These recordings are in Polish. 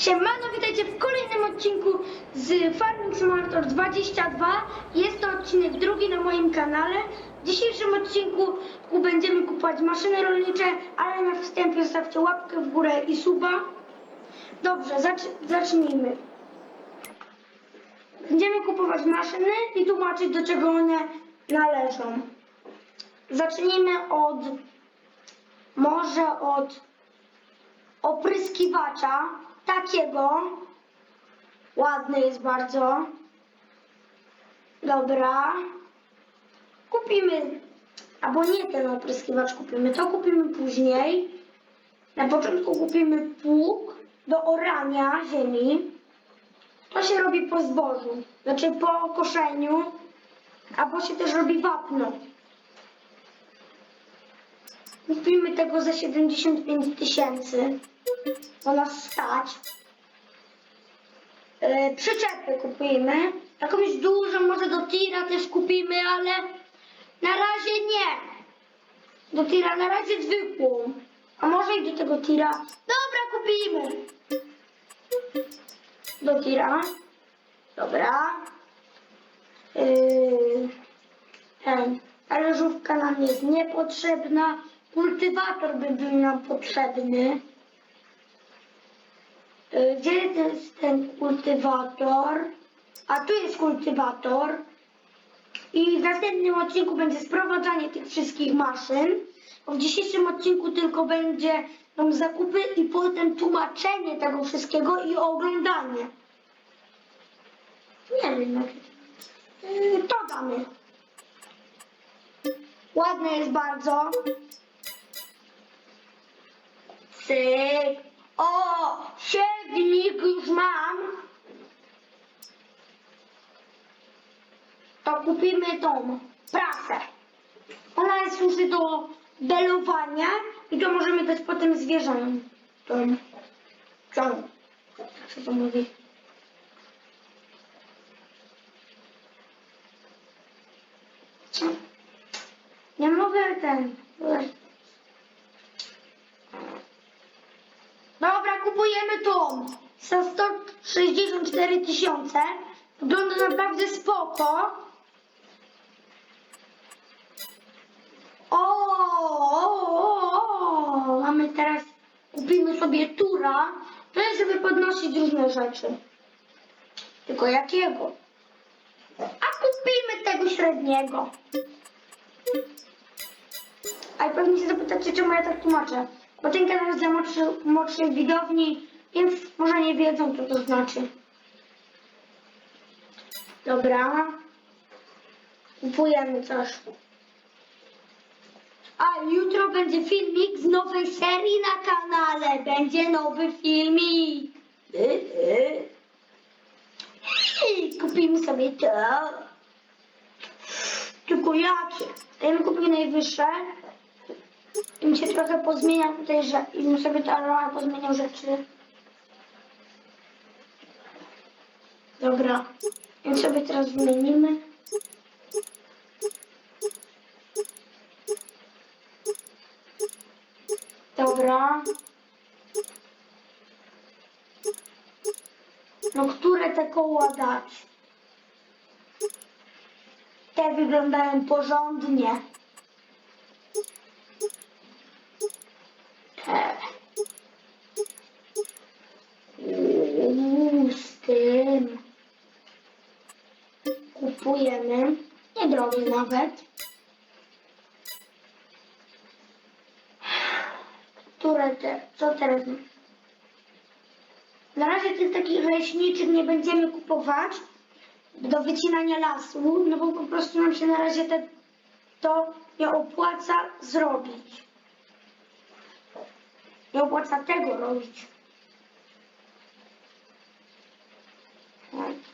Siemano, witajcie w kolejnym odcinku z Farming Simulator 22. Jest to odcinek drugi na moim kanale. W dzisiejszym odcinku będziemy kupować maszyny rolnicze, ale na wstępie zostawcie łapkę w górę i suba. Dobrze, zacz- zacznijmy. Będziemy kupować maszyny i tłumaczyć do czego one należą. Zacznijmy od, może od opryskiwacza takiego. Ładny jest bardzo. Dobra. Kupimy, albo nie ten opryskiwacz kupimy, to kupimy później. Na początku kupimy pług do orania ziemi. To się robi po zbożu, znaczy po koszeniu, albo się też robi wapno. Kupimy tego za 75 tysięcy, bo nas stać. Yy, przyczepy kupimy, jakąś dużą, może do tira też kupimy, ale na razie nie. Do tira na razie zwykłą, a może i do tego tira. Dobra, kupimy. Do tira. Dobra. Yy, ten, nam jest niepotrzebna. Kultywator by był nam potrzebny. Yy, Gdzie jest ten kultywator? A tu jest kultywator. I w następnym odcinku będzie sprowadzanie tych wszystkich maszyn. W dzisiejszym odcinku tylko będzie tam zakupy i potem tłumaczenie tego wszystkiego i oglądanie. Nie wiem, jak... Yy, to damy. Ładne jest bardzo. Cyk. O, siewnik już mam. To kupimy tą prasę. Ona służy do belowania i to możemy dać potem zwierzętom. Jak się to mówi? Nie mogę ten. Dobra, tą. Za 164 tysiące. Wygląda naprawdę spoko. O, mamy teraz, kupimy sobie tura, to jest, żeby podnosić różne rzeczy. Tylko jakiego? A kupimy tego średniego. A pewnie się zapytacie, czemu ja tak tłumaczę. Bo ten kanał jest dla młodszych widowni, więc może nie wiedzą, co to znaczy. Dobra. Kupujemy coś. A jutro będzie filmik z nowej serii na kanale. Będzie nowy filmik. Y, y. I Kupimy sobie to. Tylko jakie? Ja bym najwyższe. Im się trochę pozmienia tutaj, że im sobie trochę pozmieniał rzeczy. Dobra. Więc sobie teraz wymienimy. Dobra. No które te koła dać? Te wyglądają porządnie. Te. Uuu, z tym. Kupujemy. Niedrogie nawet. Które te? Co teraz? Na razie tych takich leśniczych nie będziemy kupować do wycinania lasu, no bo po prostu nam się na razie te, to nie opłaca zrobić. Nie opłaca tego robić. Tak.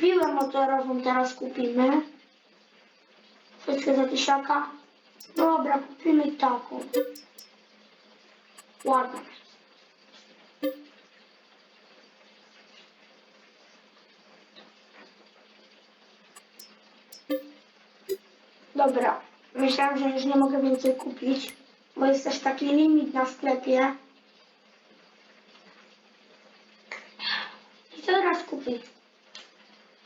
Piłę motorową teraz kupimy. Wszystkie za tysiaka. Dobra, kupimy taką. Ładna. Dobra. Myślałam, że już nie mogę więcej kupić. Bo jest też taki limit na sklepie. I co teraz kupić?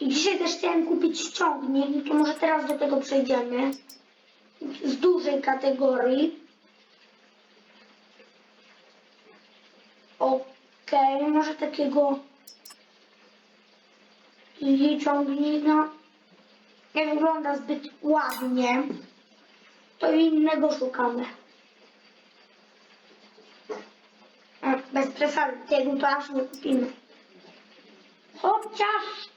I dzisiaj też chciałem kupić ściągnik, to może teraz do tego przejdziemy. Z dużej kategorii. Okej, może takiego i ciągnika nie wygląda zbyt ładnie. To innego szukamy. Bez przesady, tego to aż nie kupimy. Chociaż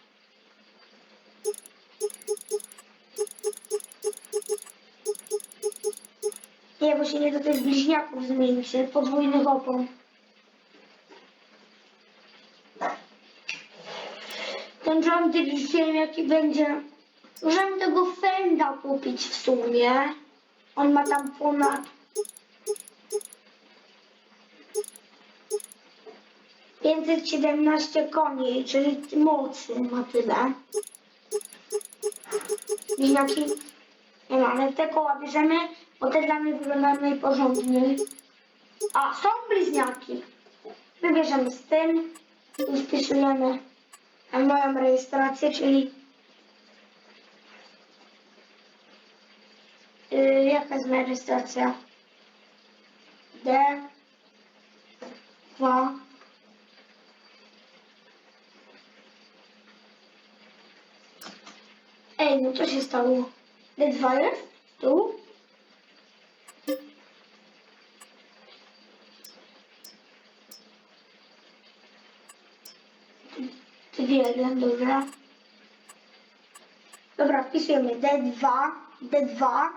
Nie, bo się nie do tych bliźniaków zmieni się, podwójnych opon. Ten John Deere wiem jaki będzie. Możemy tego Fenda kupić w sumie. On ma tam ponad 517 koni, czyli mocy ma tyle. Bliźniaki nie ma, ale te koła bierzemy, bo te dla mnie wyglądają najporządniej. A, są bliźniaki. Wybierzemy z tym i wpisujemy moją rejestrację, czyli yy, jaka jest moja rejestracja? D 2 Ej, no co się stało? D2 jest? Tu? Dwie, dobra. Dobra, wpisujemy D2, D2,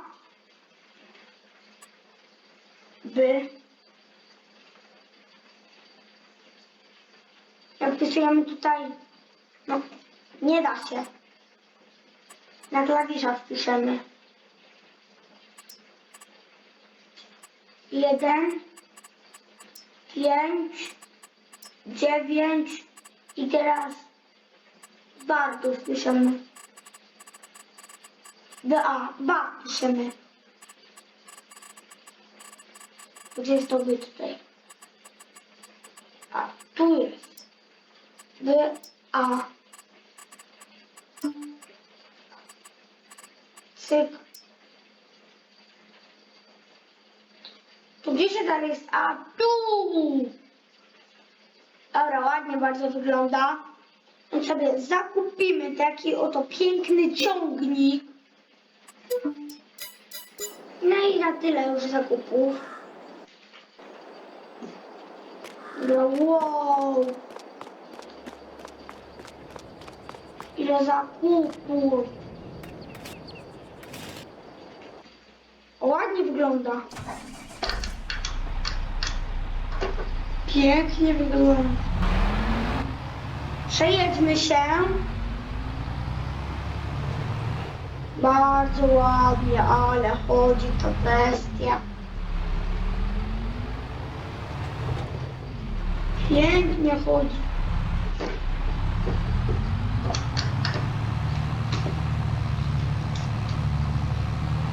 B. Jak wpisujemy tutaj, no, nie da się. Na klawiszach wpiszemy. Jeden, pięć, dziewięć i teraz bardzo wpiszemy. BA, BA piszemy. Gdzie jest to by tutaj? A, tu jest. B, A. Cyk. Tu gdzie się dalej jest? A, tu! Dobra, ładnie bardzo wygląda. I sobie zakupimy taki oto piękny ciągnik. No i na tyle już zakupów. No wow! Ile zakupów! Ładnie wygląda. Pięknie wygląda. Przejedźmy się. Bardzo ładnie, ale chodzi to bestia. Pięknie chodzi.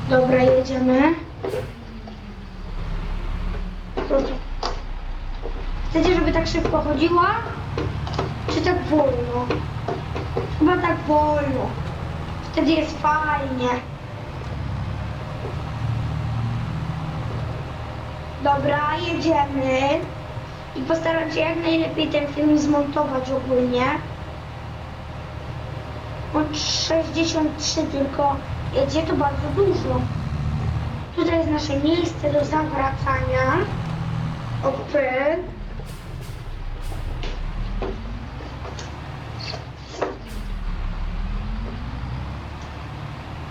Dobra, jedziemy. Chcecie, żeby tak szybko chodziła? Czy tak wolno? Chyba tak wolno. Wtedy jest fajnie. Dobra, jedziemy. I postaram się jak najlepiej ten film zmontować ogólnie. Od 63 tylko jedzie to bardzo dużo. Tutaj jest nasze miejsce do zawracania. Opy.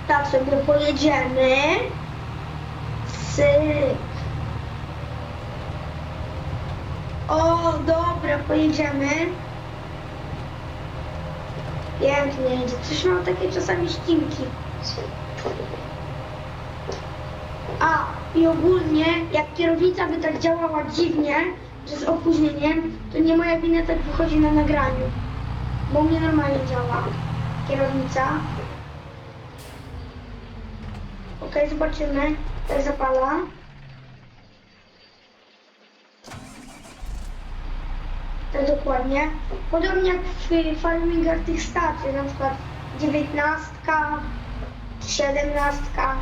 Tak sobie pojedziemy. Syk. O, dobra, pojedziemy. Pięknie. Coś mam takie czasami ścinki. A i ogólnie, jak kierownica by tak działała dziwnie, że z opóźnieniem, to nie moja wina tak wychodzi na nagraniu. Bo mnie normalnie działa kierownica. Ok, zobaczymy, jak zapala. Tak dokładnie. Podobnie jak w farmingach tych stacji, na przykład dziewiętnastka, siedemnastka.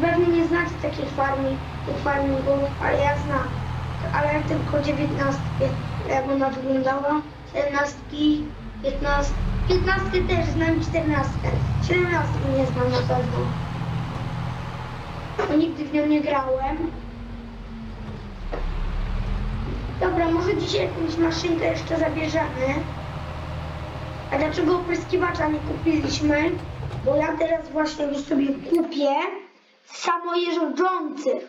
Pewnie nie znacie takich farming, tych farmingów, ale ja znam. Ale tylko dziewiętnastkę, jak ona wyglądała. Siedemnastki, piętnastki. Piętnastkę też znam czternastkę. Siedemnastki nie znam na pewno. Bo nigdy w nią nie grałem. Dobra, może dzisiaj jakąś maszynkę jeszcze zabierzemy. A dlaczego opryskiwacza nie kupiliśmy? Bo ja teraz właśnie już sobie kupię samojeżdżący.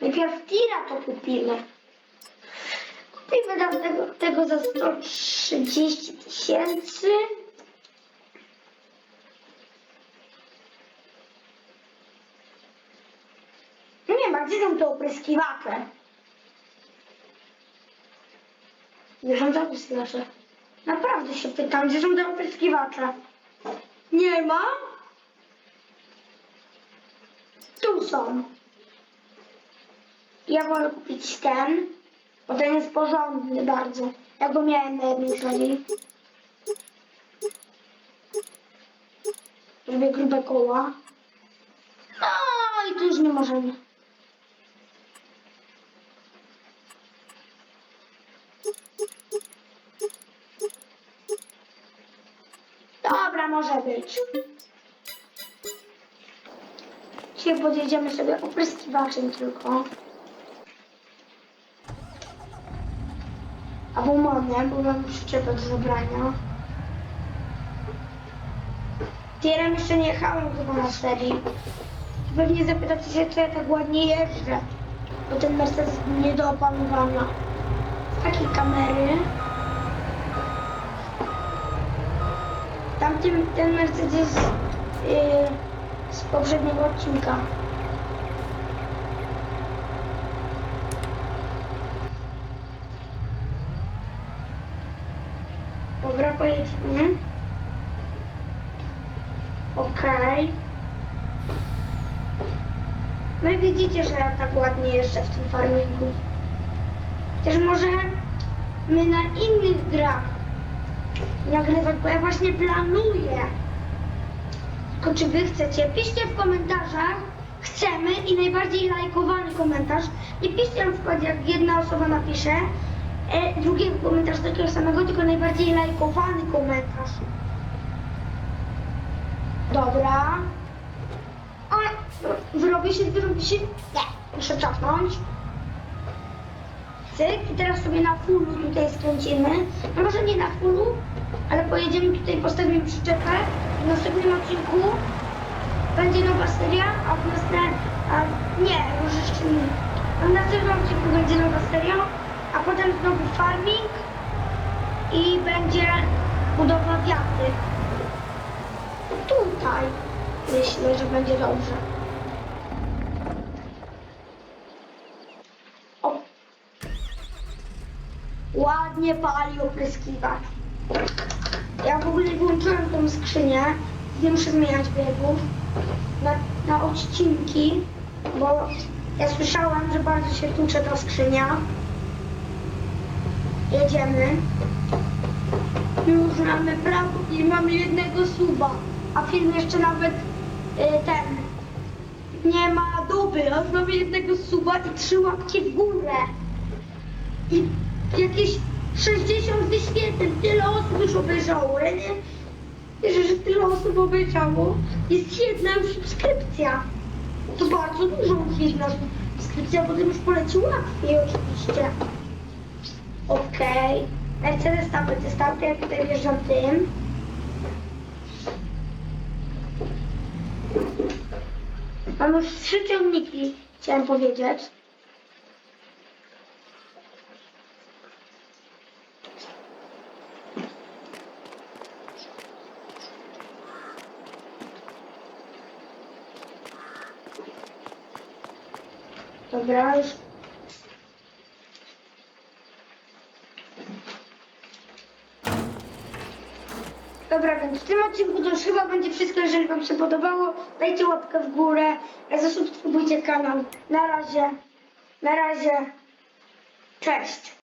Najpierw tira to kupimy. Kupimy tego, tego za 130 tysięcy. No nie ma, gdzie są te opryskiwacze? Gdzie są te opryskiwacze? Naprawdę się pytam, gdzie są te? Nie ma? Tu są. Ja wolę kupić ten, bo ten jest porządny bardzo. Ja go miałem na jednej serii. Zrobię grube koła. No i tu już nie możemy. Podjedziemy sobie opryskiwaczem tylko. Albo mamy, bo mam przyczepę do zabrania. Tierem jeszcze nie jechałem chyba na serii. Pewnie zapytacie się, co ja tak ładnie jeżdżę. Bo ten Mercedes nie do opanowania. Takie kamery. Tamtym, ten Mercedes yy, z poprzedniego odcinka. Dobra, pojedźmy. Okej. No i widzicie, że ja tak ładnie jeżdżę w tym farmingu. Chociaż może my na innych grach nagrywać, bo ja właśnie planuję. Czy wy chcecie? Piszcie w komentarzach, chcemy i najbardziej lajkowany komentarz. Nie piszcie na przykład jak jedna osoba napisze e, drugiego komentarza takiego samego, tylko najbardziej lajkowany komentarz. Dobra. A, wyrobi się, wyrobi się. Nie, muszę cofnąć. Cyk, i teraz sobie na fullu tutaj skręcimy. No może nie na fullu, ale pojedziemy tutaj, postawimy przyczepę. W następnym odcinku będzie nowa seria, a w następnym... A nie, już jeszcze nie. A w następnym odcinku będzie nowa seria, a potem znowu farming i będzie budowa wiaty. Tutaj myślę, że będzie dobrze. Ładnie pali opryskiwacz. Ja w ogóle włączyłem tą skrzynię. Nie muszę zmieniać biegów na, na odcinki, bo ja słyszałam, że bardzo się tłucze ta skrzynia. Jedziemy. Już mamy prawo i mamy jednego suba, a film jeszcze nawet y, ten nie ma doby, a już mamy jednego suba i trzy łapki w górę. I jakieś 60 wyświetleń, tyle osób już obejrzało, ja nie wierzę, że tyle osób obejrzało. Jest jedna już subskrypcja. To bardzo dużo jedna subskrypcja, bo już poleci łatwiej oczywiście. Okej. Mercedes tam będzie stał, ja tutaj wjeżdżam tym. Mam już trzy ciągniki, chciałem powiedzieć. Dobra, już Dobra, więc w tym odcinku to już chyba będzie wszystko. Jeżeli Wam się podobało, dajcie łapkę w górę, zasubskrybujcie kanał. Na razie, na razie, cześć.